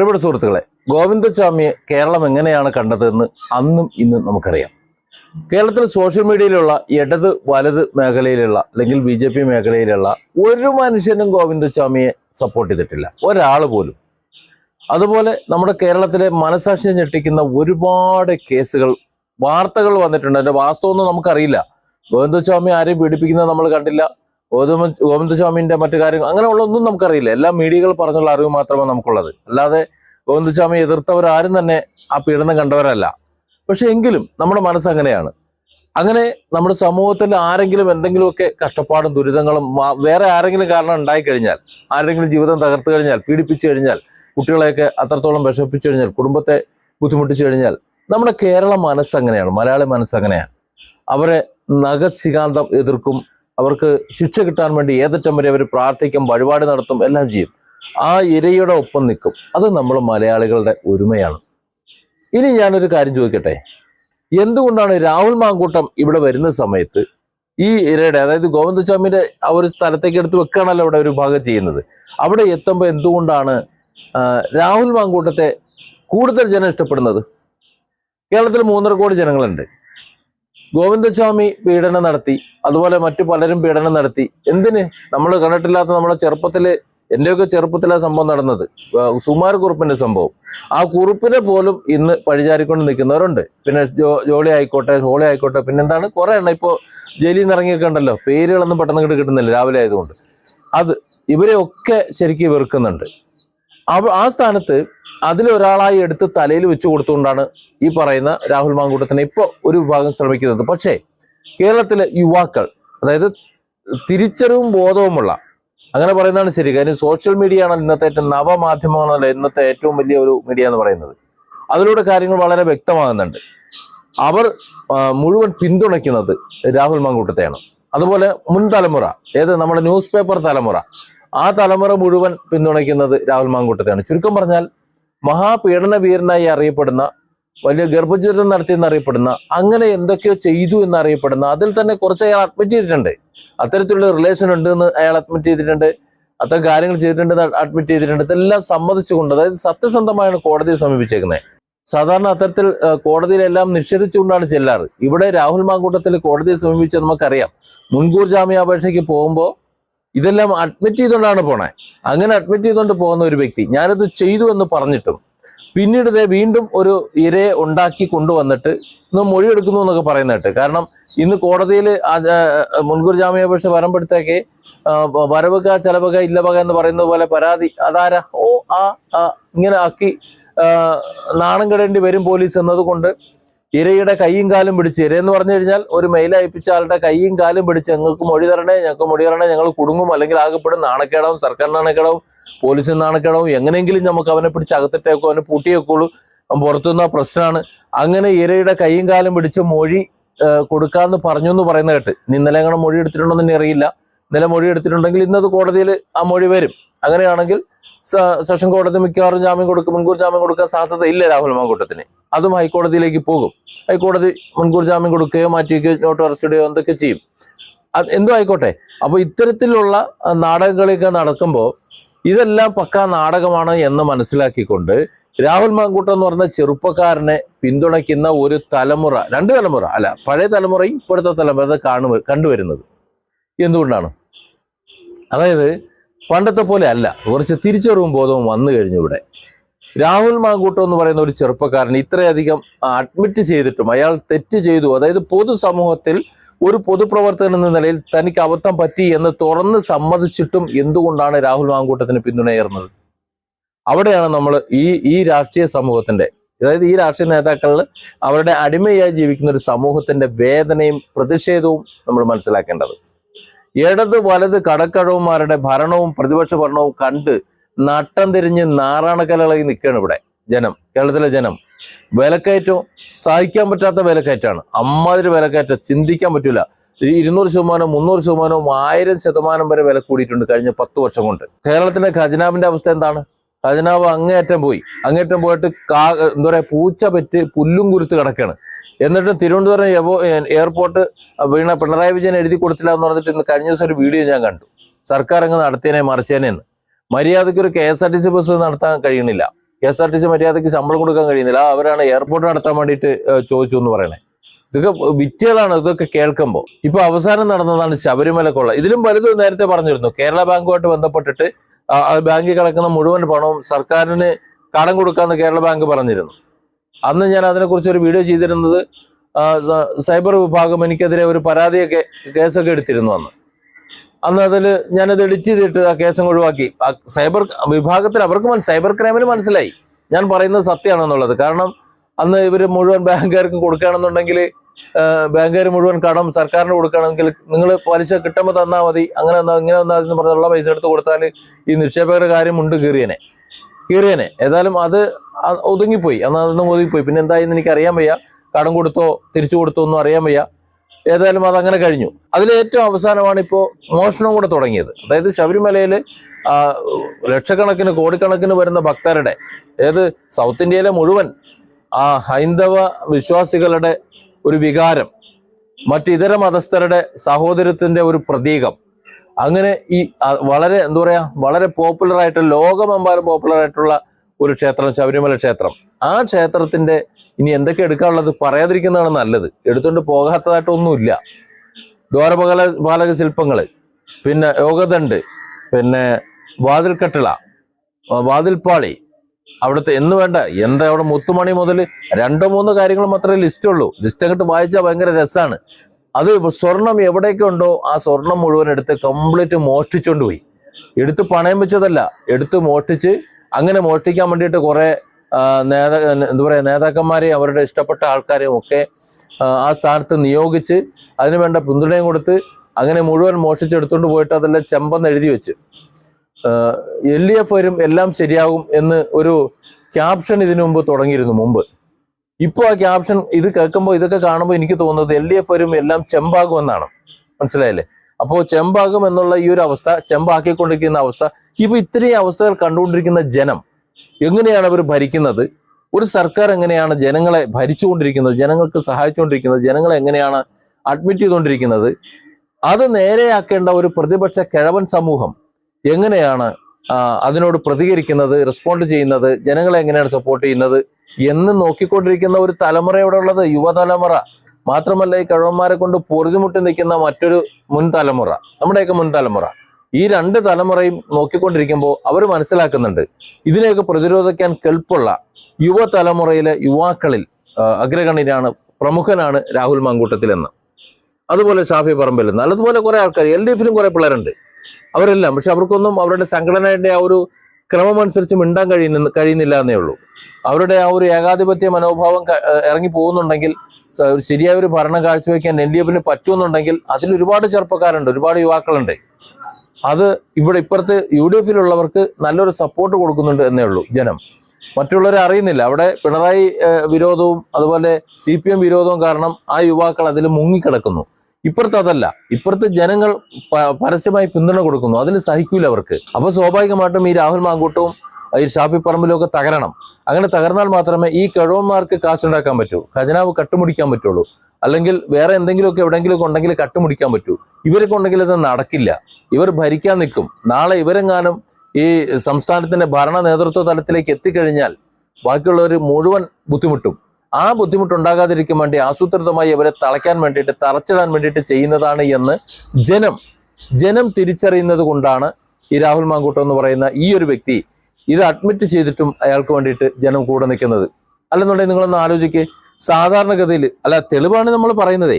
പ്രിയപ്പെട്ട സുഹൃത്തുക്കളെ ഗോവിന്ദസ്വാമിയെ കേരളം എങ്ങനെയാണ് കണ്ടതെന്ന് അന്നും ഇന്നും നമുക്കറിയാം. കേരളത്തിൽ സോഷ്യൽ മീഡിയയിലുള്ള ഇടത് വലത് മേഖലയിലുള്ള അല്ലെങ്കിൽ ബി ജെ പി മേഖലയിലുള്ള ഒരു മനുഷ്യനും ഗോവിന്ദസ്വാമിയെ സപ്പോർട്ട് ചെയ്തിട്ടില്ല. ഒരാൾ പോലും. അതുപോലെ നമ്മുടെ കേരളത്തിലെ മനസാക്ഷിയെ ഞെട്ടിക്കുന്ന ഒരുപാട് കേസുകൾ വാർത്തകൾ വന്നിട്ടുണ്ട്. അതിന്റെ വാസ്തവമൊന്നും നമുക്കറിയില്ല. ഗോവിന്ദസ്വാമി ആരെയും പീഡിപ്പിക്കുന്നത് നമ്മൾ കണ്ടില്ല. ഗോതമ ഗോവിന്ദസ്വാമിന്റെ മറ്റു കാര്യങ്ങൾ അങ്ങനെയുള്ള ഒന്നും നമുക്കറിയില്ല. എല്ലാ മീഡിയകൾ പറഞ്ഞുള്ള അറിവ് മാത്രമേ നമുക്കുള്ളത്. അല്ലാതെ ഗോവിന്ദസ്വാമി എതിർത്തവരാരും തന്നെ ആ പീഡനം കണ്ടവരല്ല. പക്ഷെ എങ്കിലും നമ്മുടെ മനസ്സ് അങ്ങനെയാണ്. അങ്ങനെ നമ്മുടെ സമൂഹത്തിൽ ആരെങ്കിലും എന്തെങ്കിലുമൊക്കെ കഷ്ടപ്പാടും ദുരിതങ്ങളും വേറെ ആരെങ്കിലും കാരണം ഉണ്ടായി കഴിഞ്ഞാൽ ആരെങ്കിലും ജീവിതം തകർത്തു കഴിഞ്ഞാൽ പീഡിപ്പിച്ചു കഴിഞ്ഞാൽ കുട്ടികളെയൊക്കെ അത്രത്തോളം വിഷമിപ്പിച്ചു കഴിഞ്ഞാൽ കുടുംബത്തെ ബുദ്ധിമുട്ടിച്ചു കഴിഞ്ഞാൽ നമ്മുടെ കേരള മനസ്സങ്ങനെയാണ് മലയാളി മനസ്സങ്ങനെയാണ് അവരെ നഖശികാന്തം എതിർക്കും അവർക്ക് ശിക്ഷ കിട്ടാൻ വേണ്ടി ഏതറ്റം വരെ അവർ പ്രാർത്ഥിക്കും വഴിപാട് നടത്തും എല്ലാം ചെയ്യും. ആ ഇരയുടെ ഒപ്പം നിൽക്കും. അത് നമ്മൾ മലയാളികളുടെ ഒരുമയാണ്. ഇനി ഞാനൊരു കാര്യം ചോദിക്കട്ടെ? എന്തുകൊണ്ടാണ് രാഹുൽ മാങ്കൂട്ടം ഇവിടെ വരുന്ന സമയത്ത് ഈ ഇരയുടെ അതായത് ഗോവിന്ദസ്വാമിയുടെ ആ ഒരു സ്ഥലത്തേക്ക് എടുത്ത് വെക്കുകയാണല്ലോ അവിടെ ഒരു ഭാഗം ചെയ്യുന്നത്. അവിടെ എത്തുമ്പോൾ എന്തുകൊണ്ടാണ് രാഹുൽ മാങ്കൂട്ടത്തെ കൂടുതൽ ജനം ഇഷ്ടപ്പെടുന്നത്? കേരളത്തിൽ മൂന്നര കോടി ജനങ്ങളുണ്ട്. ഗോവിന്ദസ്വാമി പീഡനം നടത്തി അതുപോലെ മറ്റു പലരും പീഡനം നടത്തി. എന്തിന്? നമ്മൾ കണ്ടിട്ടില്ലാത്ത നമ്മുടെ ചെറുപ്പത്തിൽ എന്റെയൊക്കെ ചെറുപ്പത്തിലെ സംഭവം നടന്നത്. സുമാർ കുറുപ്പിന്റെ സംഭവം. ആ കുറുപ്പിനെ പോലും ഇന്ന് പഴിചാരിക്കൊണ്ട് നിൽക്കുന്നവരുണ്ട്. പിന്നെ ജോളി ആയിക്കോട്ടെ ഹോളി ആയിക്കോട്ടെ പിന്നെന്താണ്? കുറെ എണ്ണം ഇപ്പോൾ ജയിലിൽ നിന്ന് ഇറങ്ങിയൊക്കെ ഉണ്ടല്ലോ. പേരുകളൊന്നും പെട്ടെന്ന് കിട്ടുന്നില്ല രാവിലെ ആയതുകൊണ്ട്. അത് ഇവരെയൊക്കെ ശരിക്കും വെറുക്കുന്നുണ്ട്. ആ സ്ഥാനത്ത് അതിലൊരാളായി എടുത്ത് തലയിൽ വെച്ചു കൊടുത്തുകൊണ്ടാണ് ഈ പറയുന്ന രാഹുൽ മാങ്കൂട്ടത്തിനെ ഇപ്പോൾ ഒരു വിഭാഗം ശ്രമിക്കുന്നത്. പക്ഷേ കേരളത്തിലെ യുവാക്കൾ അതായത് തിരിച്ചറിവും ബോധവുമുള്ള അങ്ങനെ പറയുന്നതാണ് ശരി. കാര്യം സോഷ്യൽ മീഡിയ ആണ് ഇന്നത്തെ ഏറ്റവും നവമാധ്യമമാണല്ലോ ഇന്നത്തെ ഏറ്റവും വലിയ ഒരു മീഡിയ എന്ന് പറയുന്നത്. അതിലൂടെ കാര്യങ്ങൾ വളരെ വ്യക്തമാകുന്നുണ്ട്. അവർ മുഴുവൻ പിന്തുണയ്ക്കുന്നത് രാഹുൽ മാങ്കൂട്ടത്തെയാണ്. അതുപോലെ മുൻ തലമുറ ഏത് നമ്മുടെ ന്യൂസ് പേപ്പർ തലമുറ ആ തലമുറ മുഴുവൻ പിന്തുണയ്ക്കുന്നത് രാഹുൽ മാങ്കൂട്ടത്തെയാണ്. ചുരുക്കം പറഞ്ഞാൽ മഹാപീഡന വീരനായി അറിയപ്പെടുന്ന വലിയ ഗർഭചുരം നടത്തിയെന്ന് അറിയപ്പെടുന്ന അങ്ങനെ എന്തൊക്കെയോ ചെയ്തു എന്നറിയപ്പെടുന്ന അതിൽ തന്നെ കുറച്ച് അയാൾ അഡ്മിറ്റ് ചെയ്തിട്ടുണ്ട്. അത്തരത്തിലുള്ള റിലേഷൻ ഉണ്ട് എന്ന് അയാൾ അഡ്മിറ്റ് ചെയ്തിട്ടുണ്ട്. അത്തരം കാര്യങ്ങൾ ചെയ്തിട്ടുണ്ട് അഡ്മിറ്റ് ചെയ്തിട്ടുണ്ട്. ഇതെല്ലാം സമ്മതിച്ചുകൊണ്ട് അതായത് സത്യസന്ധമായാണ് കോടതിയെ സമീപിച്ചേക്കുന്നത് സാധാരണ അത്തരത്തിൽ കോടതിയിലെല്ലാം നിഷേധിച്ചുകൊണ്ടാണ് ചെല്ലാറ്. ഇവിടെ രാഹുൽ മാങ്കൂട്ടത്തിൽ കോടതിയെ സമീപിച്ചത് നമുക്കറിയാം. മുൻകൂർ ജാമ്യാപേക്ഷയ്ക്ക് പോകുമ്പോൾ ഇതെല്ലാം അഡ്മിറ്റ് ചെയ്തുകൊണ്ടാണ് പോണേ. അങ്ങനെ അഡ്മിറ്റ് ചെയ്തുകൊണ്ട് പോകുന്ന ഒരു വ്യക്തി ഞാനത് ചെയ്തു എന്ന് പറഞ്ഞിട്ടും പിന്നീട് ഇതേ വീണ്ടും ഒരു ഇരയെ ഉണ്ടാക്കി കൊണ്ടുവന്നിട്ട് ഇന്ന് മൊഴിയെടുക്കുന്നു എന്നൊക്കെ പറയുന്നതായിട്ട് കാരണം ഇന്ന് കോടതിയിൽ മുൻകൂർ ജാമ്യാപേക്ഷ വരുമ്പോഴത്തേക്ക് ആ, വ- വരവുക ചെലവുക ഇല്ലവക എന്ന് പറയുന്നത് പോലെ പരാതി അതാരാ? ഓ ആ ഇങ്ങനെ ആക്കി നാണം കെടേണ്ടി വരും പോലീസ് എന്നതുകൊണ്ട് ഇരയുടെ കൈയും കാലും പിടിച്ച്. ഇര എന്ന് പറഞ്ഞു കഴിഞ്ഞാൽ ഒരു മെയിൽ അയപ്പിച്ച ആളുടെ കൈയും കാലും പിടിച്ച് ഞങ്ങൾക്ക് മൊഴി തരണേ ഞങ്ങൾക്ക് മൊഴി തരണേ ഞങ്ങൾ കുടുങ്ങും അല്ലെങ്കിൽ ആകെപ്പെടും. നാണക്കേടാവും സർക്കാർ നാണക്കേടാവും പോലീസിന് നാണക്കേടാവും. എങ്ങനെയെങ്കിലും നമുക്ക് അവനെ പിടിച്ച് അകത്തിട്ടേക്കോ അവനെ പൂട്ടിയേക്കോളൂ പുറത്തുനിന്ന പ്രശ്നമാണ് അങ്ങനെ ഇരയുടെ കൈയും കാലും പിടിച്ച് മൊഴി കൊടുക്കാന്ന് പറഞ്ഞു എന്ന് പറയുന്ന കേട്ട്. ഇനി ഇന്നലെ അങ്ങനെ മൊഴി എടുത്തിട്ടുണ്ടോ എന്ന് അറിയില്ല. ഇന്നലെ മൊഴി എടുത്തിട്ടുണ്ടെങ്കിൽ ഇന്നത് കോടതിയിൽ ആ മൊഴി വരും. അങ്ങനെയാണെങ്കിൽ സെഷൻ കോടതി മിക്കവാറും ജാമ്യം കൊടുക്കും മുൻകൂർ ജാമ്യം കൊടുക്കാൻ സാധ്യത ഇല്ല രാഹുൽ മാങ്കൂട്ടത്തിന്. അതും ഹൈക്കോടതിയിലേക്ക് പോകും. ഹൈക്കോടതി മുൻകൂർ ജാമ്യം കൊടുക്കുകയോ മാറ്റിയൊക്കെ നോട്ട് അറസ്റ്റിടുകയോ എന്തൊക്കെ ചെയ്യും. എന്തോ ആയിക്കോട്ടെ. അപ്പൊ ഇത്തരത്തിലുള്ള നാടകങ്ങളൊക്കെ നടക്കുമ്പോൾ ഇതെല്ലാം പക്കാ നാടകമാണ് എന്ന് മനസ്സിലാക്കിക്കൊണ്ട് രാഹുൽ മാങ്കൂട്ടം എന്ന് പറഞ്ഞ ചെറുപ്പക്കാരനെ പിന്തുണയ്ക്കുന്ന ഒരു തലമുറ രണ്ട് തലമുറ അല്ല പഴയ തലമുറയും ഇപ്പോഴത്തെ തലമുറ കാണു കണ്ടുവരുന്നത്. എന്തുകൊണ്ടാണ്? അതായത് പണ്ടത്തെ പോലെ അല്ല. കുറച്ച് തിരിച്ചറിവും ബോധവും വന്നു കഴിഞ്ഞു ഇവിടെ. രാഹുൽ മാങ്കൂട്ടം എന്ന് പറയുന്ന ഒരു ചെറുപ്പക്കാരൻ ഇത്രയധികം അഡ്മിറ്റ് ചെയ്തിട്ടും അയാൾ തെറ്റ് ചെയ്തു. അതായത് പൊതുസമൂഹത്തിൽ ഒരു പൊതുപ്രവർത്തകൻ എന്ന നിലയിൽ തനിക്ക് അബദ്ധം പറ്റി എന്ന് തുറന്ന് സമ്മതിച്ചിട്ടും എന്തുകൊണ്ടാണ് രാഹുൽ മാങ്കൂട്ടത്തിന് പിന്തുണയേറുന്നത്? അവിടെയാണ് നമ്മൾ ഈ ഈ രാഷ്ട്രീയ സമൂഹത്തിന്റെ അതായത് ഈ രാഷ്ട്രീയ നേതാക്കളിൽ അവരുടെ അടിമയായി ജീവിക്കുന്ന ഒരു സമൂഹത്തിന്റെ വേദനയും പ്രതിഷേധവും നമ്മൾ മനസ്സിലാക്കേണ്ടത്. ഇടത് വലത് കടക്കഴവന്മാരുടെ ഭരണവും പ്രതിപക്ഷ ഭരണവും കണ്ട് നട്ടം തിരിഞ്ഞ് നാറാണക്കലകളായി നിൽക്കുകയാണ് ഇവിടെ ജനം കേരളത്തിലെ ജനം. വിലക്കയറ്റവും സഹിക്കാൻ പറ്റാത്ത വിലക്കയറ്റാണ്. അമ്മാതിരി വിലക്കയറ്റം ചിന്തിക്കാൻ പറ്റൂല. ഈ ഇരുന്നൂറ് ശതമാനം മുന്നൂറ് ശതമാനവും ആയിരം ശതമാനം വരെ വില കൂടിയിട്ടുണ്ട് കഴിഞ്ഞ പത്ത് വർഷം കൊണ്ട്. കേരളത്തിന്റെ ഖജനാവിന്റെ അവസ്ഥ എന്താണ്? ഖജനാവ് അങ്ങേയറ്റം പോയി. അങ്ങേറ്റം പോയിട്ട് കാ എന്താ പറയാ പൂച്ച പെറ്റ് പുല്ലും കുരുത്ത് കിടക്കാണ്. എന്നിട്ടും തിരുവനന്തപുരം എയർപോർട്ട് വീണ പിണറായി വിജയൻ എഴുതി കൊടുത്തില്ല എന്ന് പറഞ്ഞിട്ട് ഇന്ന് കഴിഞ്ഞ ദിവസം ഒരു വീഡിയോ ഞാൻ കണ്ടു. സർക്കാർ അങ്ങ് നടത്തിയനെ മറിച്ചേനെ എന്ന്. മര്യാദയ്ക്ക് ഒരു K S R T C bus നടത്താൻ കഴിയുന്നില്ല. K S R T C മര്യാദയ്ക്ക് ശമ്പളം കൊടുക്കാൻ കഴിയുന്നില്ല. അവരാണ് എയർപോർട്ട് നടത്താൻ വേണ്ടിയിട്ട് ചോദിച്ചു എന്ന് പറയണേ. ഇതൊക്കെ വിറ്റുകളാണ് ഇതൊക്കെ കേൾക്കുമ്പോൾ ഇപ്പൊ അവസാനം നടന്നതാണ് ശബരിമല കൊള്ള. ഇതിലും വലുത് നേരത്തെ പറഞ്ഞിരുന്നു. കേരള ബാങ്കുമായിട്ട് ബന്ധപ്പെട്ടിട്ട് ബാങ്കിൽ കിടക്കുന്ന മുഴുവൻ പണവും സർക്കാരിന് കടം കൊടുക്കാമെന്ന് കേരള ബാങ്ക് പറഞ്ഞിരുന്നു. അന്ന് ഞാൻ അതിനെക്കുറിച്ച് ഒരു വീഡിയോ ചെയ്തിരുന്നത് സൈബർ വിഭാഗം എനിക്കെതിരെ ഒരു പരാതിയൊക്കെ കേസൊക്കെ എടുത്തിരുന്നു അന്ന്. അന്ന് അതിൽ ഞാനത് എഡിറ്റ് ചെയ്തിട്ട് ആ കേസ് ഒഴിവാക്കി. സൈബർ വിഭാഗത്തിൽ അവർക്ക് സൈബർ ക്രൈമിന് മനസ്സിലായി. ഞാൻ പറയുന്നത് സത്യമാണെന്നുള്ളത്. കാരണം അന്ന് ഇവർ മുഴുവൻ ബാങ്കുകാർക്കും കൊടുക്കുകയാണെന്നുണ്ടെങ്കിൽ ബാങ്കുകാർ മുഴുവൻ കടം സർക്കാരിന് കൊടുക്കുകയാണെങ്കിൽ നിങ്ങൾ പലിശ കിട്ടുമ്പോൾ തന്നാൽ മതി. അങ്ങനെ തന്നാ ഇങ്ങനെ തന്നാൽ എന്ന് പറഞ്ഞുള്ള പൈസ എടുത്ത് കൊടുത്താൽ ഈ നിക്ഷേപകരുടെ കാര്യം ഉണ്ട് കീറിയനെ. കീറിയനെ. ഏതായാലും അത് ഒതുങ്ങിപ്പോയി. അന്ന് അതൊന്നും ഒതുങ്ങിപ്പോയി. പിന്നെ എന്തായെന്ന് എനിക്ക് അറിയാൻ വയ്യ. കടം കൊടുത്തോ തിരിച്ചു കൊടുത്തോ ഒന്നും അറിയാൻ വയ്യ. ഏതായാലും അത് അങ്ങനെ കഴിഞ്ഞു. അതിൽ ഏറ്റവും അവസാനമാണ് ഇപ്പോൾ മോഷണം കൂടെ തുടങ്ങിയത്. അതായത് ശബരിമലയിൽ ലക്ഷക്കണക്കിന് കോടിക്കണക്കിന് വരുന്ന ഭക്തരുടെ ഏത് സൗത്ത് ഇന്ത്യയിലെ മുഴുവൻ ആ ഹൈന്ദവ വിശ്വാസികളുടെ ഒരു വികാരം മറ്റിതര മതസ്ഥരുടെ സഹോദരത്തിന്റെ ഒരു പ്രതീകം. അങ്ങനെ ഈ വളരെ എന്താ പറയാ വളരെ പോപ്പുലർ ആയിട്ട് ലോകമെമ്പാടും പോപ്പുലർ ആയിട്ടുള്ള ഒരു ക്ഷേത്രം ശബരിമല ക്ഷേത്രം. ആ ക്ഷേത്രത്തിന്റെ ഇനി എന്തൊക്കെ എടുക്കാനുള്ളത് പറയാതിരിക്കുന്നതാണ് നല്ലത്. എടുത്തുകൊണ്ട് പോകാത്തതായിട്ടൊന്നുമില്ല. ദ്വാരപകല ബാലക ശില്പങ്ങൾ പിന്നെ യോഗദണ്ട് പിന്നെ വാതിൽക്കട്ടിള കട്ടിള വാതിൽപ്പാളി അവിടുത്തെ എന്ന് വേണ്ട എന്താ അവിടെ മുത്തുമണി മുതൽ രണ്ടോ മൂന്നോ കാര്യങ്ങൾ മാത്രമേ ലിസ്റ്റ് ഉള്ളൂ. ലിസ്റ്റ് അങ്ങോട്ട് വായിച്ചാൽ ഭയങ്കര രസമാണ് അത് സ്വർണം എവിടെയൊക്കെ ഉണ്ടോ ആ സ്വർണം മുഴുവൻ എടുത്ത് കംപ്ലീറ്റ് മോഷ്ടിച്ചുകൊണ്ട് പോയി. എടുത്ത് പണയം വെച്ചതല്ല എടുത്ത് മോഷ്ടിച്ച് അങ്ങനെ മോഷ്ടിക്കാൻ വേണ്ടിയിട്ട് കുറെ നേതാ എന്താ പറയുക നേതാക്കന്മാരെയും അവരുടെ ഇഷ്ടപ്പെട്ട ആൾക്കാരെയും ഒക്കെ ആ, സ്ഥാനത്ത് നിയോഗിച്ച് അതിനു വേണ്ട പിന്തുണയും കൊടുത്ത് അങ്ങനെ മുഴുവൻ മോഷ്ടിച്ചെടുത്തോണ്ട് പോയിട്ട് അതെല്ലാം ചെമ്പെന്ന് എഴുതി വെച്ച്. എൽ ഡി എഫ് വരും എല്ലാം ശരിയാകും എന്ന് ഒരു ക്യാപ്ഷൻ ഇതിനു മുമ്പ് തുടങ്ങിയിരുന്നു മുമ്പ്. ഇപ്പോൾ ആ ക്യാപ്ഷൻ ഇത് കേൾക്കുമ്പോൾ ഇതൊക്കെ കാണുമ്പോൾ എനിക്ക് തോന്നുന്നത് എൽ ഡി എഫ് വരും എല്ലാം ചെമ്പാകും എന്നാണ്. മനസ്സിലായില്ലേ? അപ്പോൾ ചെമ്പാകും എന്നുള്ള ഈ ഒരു അവസ്ഥ ചെമ്പാക്കിക്കൊണ്ടിരിക്കുന്ന അവസ്ഥ ഇപ്പൊ ഇത്രയും അവസ്ഥകൾ കണ്ടുകൊണ്ടിരിക്കുന്ന ജനം എങ്ങനെയാണ് അവർ ഭരിക്കുന്നത്? ഒരു സർക്കാർ എങ്ങനെയാണ് ജനങ്ങളെ ഭരിച്ചുകൊണ്ടിരിക്കുന്നത് ജനങ്ങൾക്ക് സഹായിച്ചുകൊണ്ടിരിക്കുന്നത് ജനങ്ങളെ എങ്ങനെയാണ് അഡ്മിറ്റ് ചെയ്തുകൊണ്ടിരിക്കുന്നത്? അത് നേരെയാക്കേണ്ട ഒരു പ്രതിപക്ഷ കിഴവൻ സമൂഹം എങ്ങനെയാണ് അതിനോട് പ്രതികരിക്കുന്നത് റെസ്പോണ്ട് ചെയ്യുന്നത് ജനങ്ങളെ എങ്ങനെയാണ് സപ്പോർട്ട് ചെയ്യുന്നത് എന്ന് നോക്കിക്കൊണ്ടിരിക്കുന്ന ഒരു തലമുറ ഇവിടെ ഉള്ളത്? യുവതലമുറ. മാത്രമല്ല ഈ കഴിവന്മാരെ കൊണ്ട് പൊറുതിമുട്ടി നിൽക്കുന്ന മറ്റൊരു മുൻ തലമുറ നമ്മുടെയൊക്കെ മുൻ തലമുറ. ഈ രണ്ട് തലമുറയും നോക്കിക്കൊണ്ടിരിക്കുമ്പോൾ അവർ മനസ്സിലാക്കുന്നുണ്ട് ഇതിനെയൊക്കെ പ്രതിരോധിക്കാൻ കെൽപ്പുള്ള യുവതലമുറയിലെ യുവാക്കളിൽ അഗ്രഗണ്യനാണ് പ്രമുഖനാണ് രാഹുൽ മാങ്കൂട്ടത്തിൽ എന്ന് അതുപോലെ ഷാഫി പറമ്പിൽ നിന്ന്. അതുപോലെ കുറെ ആൾക്കാർ എൽ ഡി എഫിലും കുറെ പിള്ളേരുണ്ട്. അവരെല്ലാം പക്ഷെ അവർക്കൊന്നും അവരുടെ സംഘടനയുടെ ആ ഒരു ക്രമം അനുസരിച്ച് മിണ്ടാൻ കഴിയുന്ന കഴിയുന്നില്ല എന്നേ ഉള്ളൂ. അവരുടെ ആ ഒരു ഏകാധിപത്യ മനോഭാവം ഇറങ്ങി പോകുന്നുണ്ടെങ്കിൽ ഒരു ശരിയായ ഒരു ഭരണം കാഴ്ചവെക്കാൻ എൻ ഡി എഫിന് പറ്റുമെന്നുണ്ടെങ്കിൽ അതിൽ ഒരുപാട് ചെറുപ്പക്കാരുണ്ട് ഒരുപാട് യുവാക്കളുണ്ട്. അത് ഇവിടെ ഇപ്പുറത്ത് യു ഡി എഫിലുള്ളവർക്ക് നല്ലൊരു സപ്പോർട്ട് കൊടുക്കുന്നുണ്ട് എന്നേ ഉള്ളൂ ജനം. മറ്റുള്ളവരെ അറിയുന്നില്ല. അവിടെ പിണറായി വിരോധവും അതുപോലെ സി പി എം വിരോധവും കാരണം ആ യുവാക്കൾ അതിൽ മുങ്ങിക്കിടക്കുന്നു. ഇപ്പുറത്ത് അതല്ല. ഇപ്പുറത്ത് ജനങ്ങൾ പരസ്യമായി പിന്തുണ കൊടുക്കുന്നു. അതിന് സഹിക്കൂല അവർക്ക്. അപ്പൊ സ്വാഭാവികമായിട്ടും ഈ രാഹുൽ മാങ്കൂട്ടവും ഈ ഷാഫി പറമ്പിലും ഒക്കെ തകരണം. അങ്ങനെ തകർന്നാൽ മാത്രമേ ഈ കിഴവന്മാർക്ക് കാശുണ്ടാക്കാൻ പറ്റൂ. ഖജനാവ് കട്ടുമുടിക്കാൻ പറ്റുള്ളൂ. അല്ലെങ്കിൽ വേറെ എന്തെങ്കിലുമൊക്കെ എവിടെയെങ്കിലും ഉണ്ടെങ്കിൽ കട്ടുമുടിക്കാൻ പറ്റൂ. ഇവരൊക്കെ ഉണ്ടെങ്കിൽ ഇത് നടക്കില്ല. ഇവർ ഭരിക്കാൻ നിൽക്കും. നാളെ ഇവരെങ്ങാനും ഈ സംസ്ഥാനത്തിന്റെ ഭരണ നേതൃത്വ തലത്തിലേക്ക് എത്തിക്കഴിഞ്ഞാൽ ബാക്കിയുള്ളവർ മുഴുവൻ ബുദ്ധിമുട്ടും. ആ ബുദ്ധിമുട്ടുണ്ടാകാതിരിക്കാൻ വേണ്ടി ആസൂത്രിതമായി അവരെ തളയ്ക്കാൻ വേണ്ടിയിട്ട് തറച്ചിടാൻ വേണ്ടിയിട്ട് ചെയ്യുന്നതാണ് എന്ന് ജനം ജനം തിരിച്ചറിയുന്നത് കൊണ്ടാണ് ഈ രാഹുൽ മാങ്കൂട്ടം എന്ന് പറയുന്ന ഈ ഒരു വ്യക്തി ഇത് അഡ്മിറ്റ് ചെയ്തിട്ടും അയാൾക്ക് വേണ്ടിയിട്ട് ജനം കൂടെ നിൽക്കുന്നത്. അല്ലെന്നുണ്ടെങ്കിൽ നിങ്ങളൊന്ന് ആലോചിക്ക് സാധാരണഗതിയിൽ അല്ല തെളിവാണ് നമ്മൾ പറയുന്നതേ.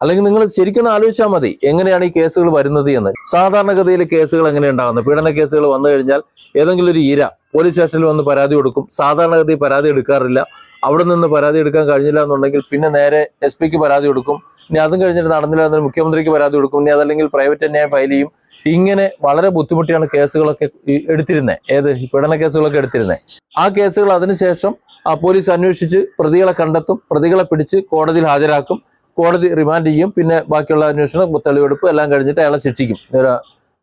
അല്ലെങ്കിൽ നിങ്ങൾ ശരിക്കും ആലോചിച്ചാൽ മതി എങ്ങനെയാണ് ഈ കേസുകൾ വരുന്നത് എന്ന്. സാധാരണഗതിയിൽ കേസുകൾ എങ്ങനെ ഉണ്ടാകുന്നത്? പീഡന കേസുകൾ വന്നു കഴിഞ്ഞാൽ ഏതെങ്കിലും ഒരു ഇര പോലീസ് സ്റ്റേഷനിൽ വന്ന് പരാതി കൊടുക്കും. സാധാരണഗതി പരാതി എടുക്കാറില്ല. അവിടെ നിന്ന് പരാതി എടുക്കാൻ കഴിഞ്ഞില്ല എന്നുണ്ടെങ്കിൽ പിന്നെ നേരെ എസ് പിക്ക് പരാതി കൊടുക്കും. ഇനി അതും കഴിഞ്ഞിട്ട് നടന്നില്ല എന്നാൽ മുഖ്യമന്ത്രിക്ക് പരാതി കൊടുക്കും. ഇനി അതല്ലെങ്കിൽ പ്രൈവറ്റ് തന്നെ ഫയൽ ചെയ്യും. ഇങ്ങനെ വളരെ ബുദ്ധിമുട്ടിയാണ് കേസുകളൊക്കെ എടുത്തിരുന്നത് ഏത്? പീഡന കേസുകളൊക്കെ എടുത്തിരുന്നത് ആ കേസുകൾ അതിനുശേഷം ആ പോലീസ് അന്വേഷിച്ച് പ്രതികളെ കണ്ടെത്തും. പ്രതികളെ പിടിച്ച് കോടതിയിൽ ഹാജരാക്കും. കോടതി റിമാൻഡ് ചെയ്യും. പിന്നെ ബാക്കിയുള്ള അന്വേഷണം തെളിവെടുപ്പ് എല്ലാം കഴിഞ്ഞിട്ട് അയാളെ ശിക്ഷിക്കും.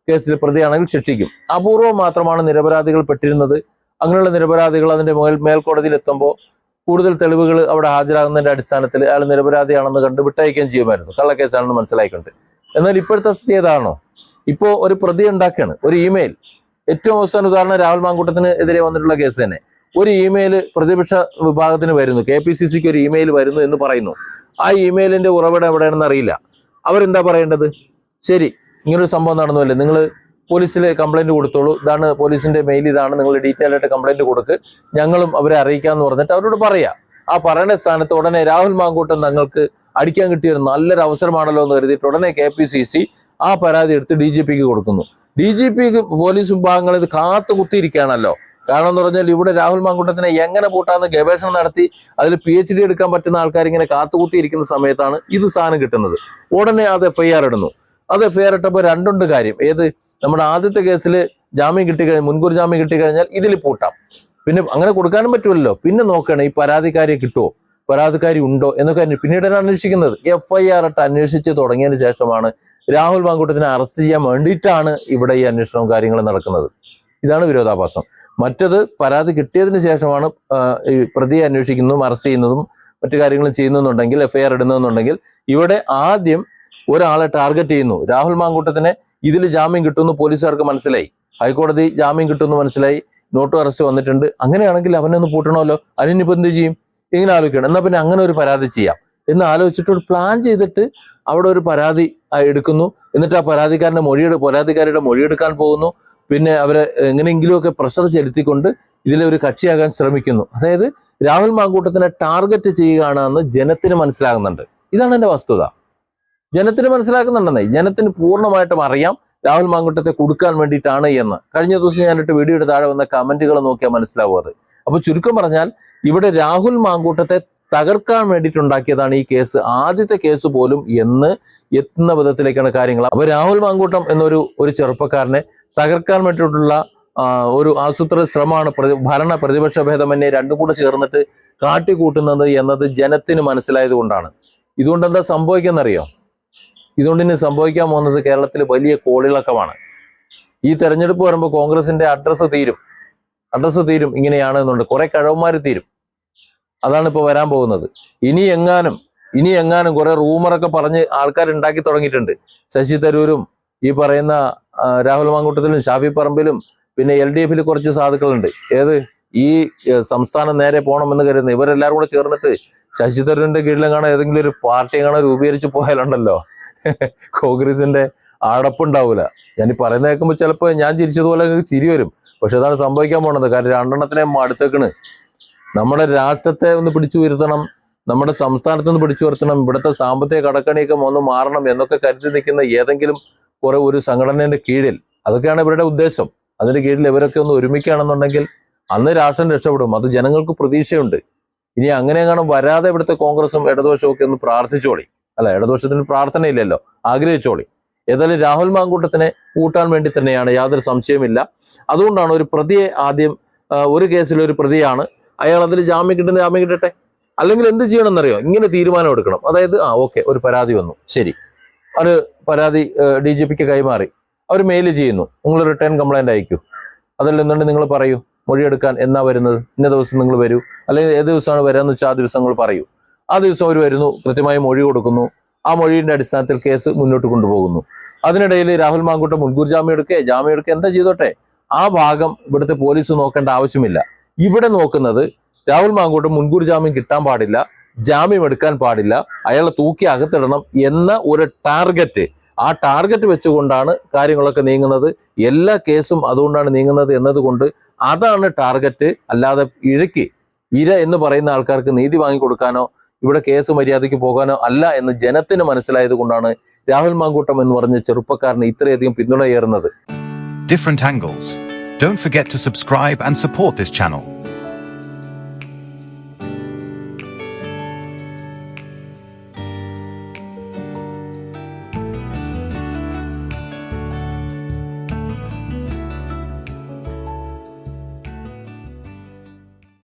കേസിൽ പ്രതിയാണെങ്കിൽ ശിക്ഷിക്കും. അപൂർവം മാത്രമാണ് നിരപരാധികൾ പെട്ടിരുന്നത്. അങ്ങനെയുള്ള നിരപരാധികൾ അതിന്റെ മേൽ മേൽക്കോടതിയിൽ എത്തുമ്പോൾ കൂടുതൽ തെളിവുകൾ അവിടെ ഹാജരാകുന്നതിന്റെ അടിസ്ഥാനത്തിൽ അയാൾ നിരപരാധിയാണെന്ന് കണ്ട് വിട്ടയക്കുകയും ചെയ്യുമായിരുന്നു. കള്ളക്കേസാണെന്ന് മനസ്സിലായിക്കൊണ്ട്. എന്നാൽ ഇപ്പോഴത്തെ സ്ഥിതി ഏതാണോ? ഇപ്പോ ഒരു പ്രതി ഉണ്ടാക്കുകയാണ് ഒരു ഇമെയിൽ. ഏറ്റവും അവസാന ഉദാഹരണം രാഹുൽ മാങ്കൂട്ടത്തിന് എതിരെ വന്നിട്ടുള്ള കേസ് തന്നെ. ഒരു ഇമെയിൽ പ്രതിപക്ഷ വിഭാഗത്തിന് വരുന്നു. കെ പി സി സിക്ക് ഒരു ഇമെയിൽ വരുന്നു എന്ന് പറയുന്നു. ആ ഇമെയിലിന്റെ ഉറവിടം എവിടെയാണെന്ന് അറിയില്ല. അവരെന്താ പറയേണ്ടത്? ശരി ഇങ്ങനൊരു സംഭവം നടന്നുവല്ലേ? നിങ്ങൾ പോലീസിൽ കംപ്ലൈന്റ് കൊടുത്തോളൂ. ഇതാണ് പോലീസിന്റെ മെയിൽ ഇതാണ് നിങ്ങൾ ഡീറ്റെയിൽ ആയിട്ട് കംപ്ലൈന്റ് കൊടുക്ക്. ഞങ്ങളും അവരെ അറിയിക്കാന്ന് പറഞ്ഞിട്ട് അവരോട് പറയാ. ആ പറയുന്ന സ്ഥാനത്ത് ഉടനെ രാഹുൽ മാങ്കൂട്ടൻ തങ്ങൾക്ക് അടിക്കാൻ കിട്ടിയ ഒരു നല്ലൊരു അവസരമാണല്ലോ എന്ന് കരുതിയിട്ട് ഉടനെ കെ പി സി സി ആ പരാതി എടുത്ത് ഡി ജി പിക്ക് കൊടുക്കുന്നു. ഡി ജി പിക്ക് പോലീസ് വിഭാഗങ്ങൾ ഇത് കാത്തു കുത്തിയിരിക്കുകയാണല്ലോ. കാരണം എന്ന് പറഞ്ഞാൽ ഇവിടെ രാഹുൽ മാങ്കൂട്ടത്തിനെ എങ്ങനെ പൂട്ടാന്ന് ഗവേഷണം നടത്തി അതിൽ പി എച്ച് ഡി എടുക്കാൻ പറ്റുന്ന ആൾക്കാർ ഇങ്ങനെ കാത്തുകുത്തിയിരിക്കുന്ന സമയത്താണ് ഇത് സാധനം കിട്ടുന്നത്. ഉടനെ അത് എഫ് ഐ ആർ ഇടുന്നു. അത് എഫ് ഐ ആർ ഇട്ടപ്പോൾ രണ്ടുണ്ട് കാര്യം. ഏത്? നമ്മുടെ ആദ്യത്തെ കേസിൽ ജാമ്യം കിട്ടിക്കഴിഞ്ഞാൽ മുൻകൂർ ജാമ്യം കിട്ടിക്കഴിഞ്ഞാൽ ഇതിൽ പൂട്ടാം. പിന്നെ അങ്ങനെ കൊടുക്കാനും പറ്റുമല്ലോ പിന്നെ നോക്കണം ഈ പരാതിക്കാരിയെ കിട്ടുമോ പരാതിക്കാരി ഉണ്ടോ? എന്നൊക്കെ പിന്നീടാണ് അന്വേഷിക്കുന്നത്. എഫ് ഐ ആർ ഇട്ട് അന്വേഷിച്ച് തുടങ്ങിയതിന് ശേഷമാണ് രാഹുൽ മാങ്കൂട്ടത്തിനെ അറസ്റ്റ് ചെയ്യാൻ വേണ്ടിയിട്ടാണ് ഇവിടെ ഈ അന്വേഷണവും കാര്യങ്ങളും നടക്കുന്നത്. ഇതാണ് വിരോധാഭാസം. മറ്റത് പരാതി കിട്ടിയതിന് ശേഷമാണ് ഈ പ്രതിയെ അന്വേഷിക്കുന്നതും അറസ്റ്റ് ചെയ്യുന്നതും മറ്റു കാര്യങ്ങളും ചെയ്യുന്നുണ്ടെങ്കിൽ എഫ്ഐആർ ഇടുന്നുണ്ടെങ്കിൽ ഇവിടെ ആദ്യം ഒരാളെ ടാർഗറ്റ് ചെയ്യുന്നു. രാഹുൽ മാങ്കൂട്ടത്തിനെ ഇതിൽ ജാമ്യം കിട്ടുമെന്ന് പോലീസുകാർക്ക് മനസ്സിലായി. ഹൈക്കോടതി ജാമ്യം കിട്ടുമെന്ന് മനസ്സിലായി. നോട്ട് അറസ്റ്റ് വന്നിട്ടുണ്ട്. അങ്ങനെയാണെങ്കിൽ അവനെ ഒന്ന് പൂട്ടണമല്ലോ? അതിനിപ്പോ എന്ത് ചെയ്യും? ഇങ്ങനെ ആലോചിക്കണം. എന്നാൽ പിന്നെ അങ്ങനെ ഒരു പരാതി ചെയ്യാം. എന്ന് ആലോചിച്ചിട്ട് ഒരു പ്ലാൻ ചെയ്തിട്ട് അവിടെ ഒരു പരാതി എടുക്കുന്നു. എന്നിട്ട് ആ പരാതിക്കാരന്റെ മൊഴിയെടു പരാതിക്കാരിയുടെ മൊഴിയെടുക്കാൻ പോകുന്നു. പിന്നെ അവരെ എങ്ങനെയെങ്കിലുമൊക്കെ പ്രഷർ ചെലുത്തിക്കൊണ്ട് ഇതിലെ ഒരു കക്ഷിയാകാൻ ശ്രമിക്കുന്നു. അതായത് രാഹുൽ മാങ്കൂട്ടത്തിനെ ടാർഗറ്റ് ചെയ്യുകയാണെന്ന് ജനത്തിന് മനസ്സിലാകുന്നുണ്ട്. ഇതാണ് എന്റെ വസ്തുത. ജനത്തിന് മനസ്സിലാക്കുന്നുണ്ടെന്നേ. ജനത്തിന് പൂർണമായിട്ടും അറിയാം രാഹുൽ മാങ്കുട്ടത്തെ കൊടുക്കാൻ വേണ്ടിയിട്ടാണ് എന്ന്. കഴിഞ്ഞ ദിവസം ഞാനിട്ട് വീഡിയോ താഴെ വന്ന കമന്റുകൾ നോക്കിയാൽ മനസ്സിലാവും അത്. അപ്പൊ ചുരുക്കം പറഞ്ഞാൽ ഇവിടെ രാഹുൽ മാങ്കൂട്ടത്തെ തകർക്കാൻ വേണ്ടിയിട്ടുണ്ടാക്കിയതാണ് ഈ കേസ്. ആദ്യത്തെ കേസ് പോലും എന്ന് എത്തുന്ന വിധത്തിലേക്കാണ് കാര്യങ്ങൾ. അപ്പൊ രാഹുൽ മാങ്കൂട്ടം എന്നൊരു ഒരു ചെറുപ്പക്കാരനെ തകർക്കാൻ വേണ്ടിയിട്ടുള്ള ഒരു ആസൂത്രിത ശ്രമമാണ് പ്രതി ഭരണ പ്രതിപക്ഷ ഭേദമന്യേ രണ്ടും കൂടെ ചേർന്നിട്ട് കാട്ടിക്കൂട്ടുന്നത് എന്നത് ജനത്തിന് മനസ്സിലായത് കൊണ്ടാണ്. ഇതുകൊണ്ട് എന്താ സംഭവിക്കുന്നറിയോ? ഇതുകൊണ്ട് ഇനി സംഭവിക്കാൻ പോകുന്നത് കേരളത്തിൽ വലിയ കോളിളക്കമാണ്. ഈ തെരഞ്ഞെടുപ്പ് വരുമ്പോൾ കോൺഗ്രസിന്റെ അഡ്രസ്സ് തീരും. അഡ്രസ്സ് തീരും ഇങ്ങനെയാണ് എന്നുണ്ട്. കുറെ കഴവന്മാർ തീരും. അതാണ് ഇപ്പോൾ വരാൻ പോകുന്നത്. ഇനി എങ്ങാനും ഇനി എങ്ങാനും കുറെ റൂമറൊക്കെ പറഞ്ഞ് ആൾക്കാർ ഉണ്ടാക്കി തുടങ്ങിയിട്ടുണ്ട്. ശശി തരൂരും ഈ പറയുന്ന രാഹുൽ മാങ്കൂട്ടത്തിലും ഷാഫി പറമ്പിലും പിന്നെ എൽ ഡി എഫിൽ കുറച്ച് സാധുക്കളുണ്ട്. ഏത്? ഈ സംസ്ഥാനം നേരെ പോകണമെന്ന് കരുതുന്നത് ഇവരെല്ലാവരും കൂടെ ചേർന്നിട്ട് ശശി തരൂരിന്റെ കീഴിലെങ്ങാണോ ഏതെങ്കിലും ഒരു പാർട്ടി എങ്ങാണോ രൂപീകരിച്ച് പോയാലുണ്ടല്ലോ? കോൺഗ്രസിന്റെ ആടപ്പുണ്ടാവൂല ഞാൻ ഈ പറയുന്ന കേൾക്കുമ്പോൾ ചിലപ്പോൾ ഞാൻ ചിരിച്ചതുപോലെ ചിരി വരും. പക്ഷെ അതാണ് സംഭവിക്കാൻ പോണത്. കാരണം രണ്ടെണ്ണത്തിനെ അടുത്തേക്കണ്. നമ്മുടെ രാഷ്ട്രത്തെ ഒന്ന് പിടിച്ചു ഉയർത്തണം. നമ്മുടെ സംസ്ഥാനത്ത് നിന്ന് പിടിച്ചു ഉയർത്തണം. ഇവിടുത്തെ സാമ്പത്തിക കടക്കണിയൊക്കെ ഒന്ന് മാറണം എന്നൊക്കെ കരുതി നിൽക്കുന്ന ഏതെങ്കിലും കുറെ ഒരു സംഘടനയുടെ കീഴിൽ. അതൊക്കെയാണ് ഇവരുടെ ഉദ്ദേശം. അതിന്റെ കീഴിൽ ഇവരൊക്കെ ഒന്ന് ഒരുമിക്കുകയാണെന്നുണ്ടെങ്കിൽ അന്ന് രാഷ്ട്രം രക്ഷപ്പെടും. അത് ജനങ്ങൾക്ക് പ്രതീക്ഷയുണ്ട്. ഇനി അങ്ങനെ എങ്ങാനും വരാതെ ഇവിടുത്തെ കോൺഗ്രസും ഇടതുപക്ഷവും ഒക്കെ ഒന്ന് പ്രാർത്ഥിച്ചോളി. അല്ല ഇടതുപക്ഷത്തിന് പ്രാർത്ഥനയില്ലല്ലോ. ആഗ്രഹിച്ചോളി. ഏതായാലും രാഹുൽ മാങ്കൂട്ടത്തിനെ കൂട്ടാൻ വേണ്ടി തന്നെയാണ് യാതൊരു സംശയമില്ല അതുകൊണ്ടാണ് ഒരു പ്രതിയെ ആദ്യം ഒരു കേസിൽ ഒരു പ്രതിയാണ്. അയാൾ അതിൽ ജാമ്യം കിട്ടുന്ന ജാമ്യം കിട്ടട്ടെ? അല്ലെങ്കിൽ എന്ത് ചെയ്യണം എന്നറിയോ ഇങ്ങനെ തീരുമാനം എടുക്കണം. അതായത് ആ ഓക്കെ ഒരു പരാതി വന്നു. ശരി. അത് പരാതി ഡി ജി പിക്ക് കൈമാറി. അവർ മെയിൽ ചെയ്യുന്നു. നിങ്ങൾ റിട്ടേൺ കംപ്ലൈന്റ് അയക്കൂ. അതല്ലെന്നുണ്ടെങ്കിൽ നിങ്ങൾ പറയൂ. മൊഴിയെടുക്കാൻ എന്നാ വരുന്നത്? ഇന്ന ദിവസം നിങ്ങൾ വരൂ. അല്ലെങ്കിൽ ഏത് ദിവസമാണ് വരാന്ന് വെച്ചാൽ ആ ദിവസങ്ങൾ പറയൂ. ആ ദിവസം അവർ വരുന്നു കൃത്യമായി മൊഴി കൊടുക്കുന്നു. ആ മൊഴിയുടെ അടിസ്ഥാനത്തിൽ കേസ് മുന്നോട്ട് കൊണ്ടുപോകുന്നു. അതിനിടയിൽ രാഹുൽ മാങ്കൂട്ടം മുൻകൂർ ജാമ്യം എടുക്കേ ജാമ്യം എടുക്കുക എന്താ ചെയ്തോട്ടെ? ആ ഭാഗം ഇവിടുത്തെ പോലീസ് നോക്കേണ്ട ആവശ്യമില്ല. ഇവിടെ നോക്കുന്നത് രാഹുൽ മാങ്കൂട്ടം മുൻകൂർ ജാമ്യം കിട്ടാൻ പാടില്ല ജാമ്യം എടുക്കാൻ പാടില്ല അയാളെ തൂക്കി അകത്തിടണം എന്ന ഒരു ടാർഗറ്റ്. ആ ടാർഗറ്റ് വെച്ചുകൊണ്ടാണ് കാര്യങ്ങളൊക്കെ നീങ്ങുന്നത്. എല്ലാ കേസും അതുകൊണ്ടാണ് നീങ്ങുന്നത് എന്നതുകൊണ്ട് അതാണ് ടാർഗറ്റ്. അല്ലാതെ ഇഴയ്ക്ക് ഇര എന്ന് പറയുന്ന ആൾക്കാർക്ക് നീതി വാങ്ങിക്കൊടുക്കാനോ ഇവിടെ കേസ് മര്യാദയ്ക്ക് പോകാനോ അല്ല എന്ന് ജനത്തിന് മനസ്സിലായത് കൊണ്ടാണ് രാഹുൽ മാങ്കൂട്ടം എന്ന് പറഞ്ഞ ചെറുപ്പക്കാരന് ഇത്രയധികം പിന്തുണയേറുന്നത് different angles don't forget to subscribe and support this channel.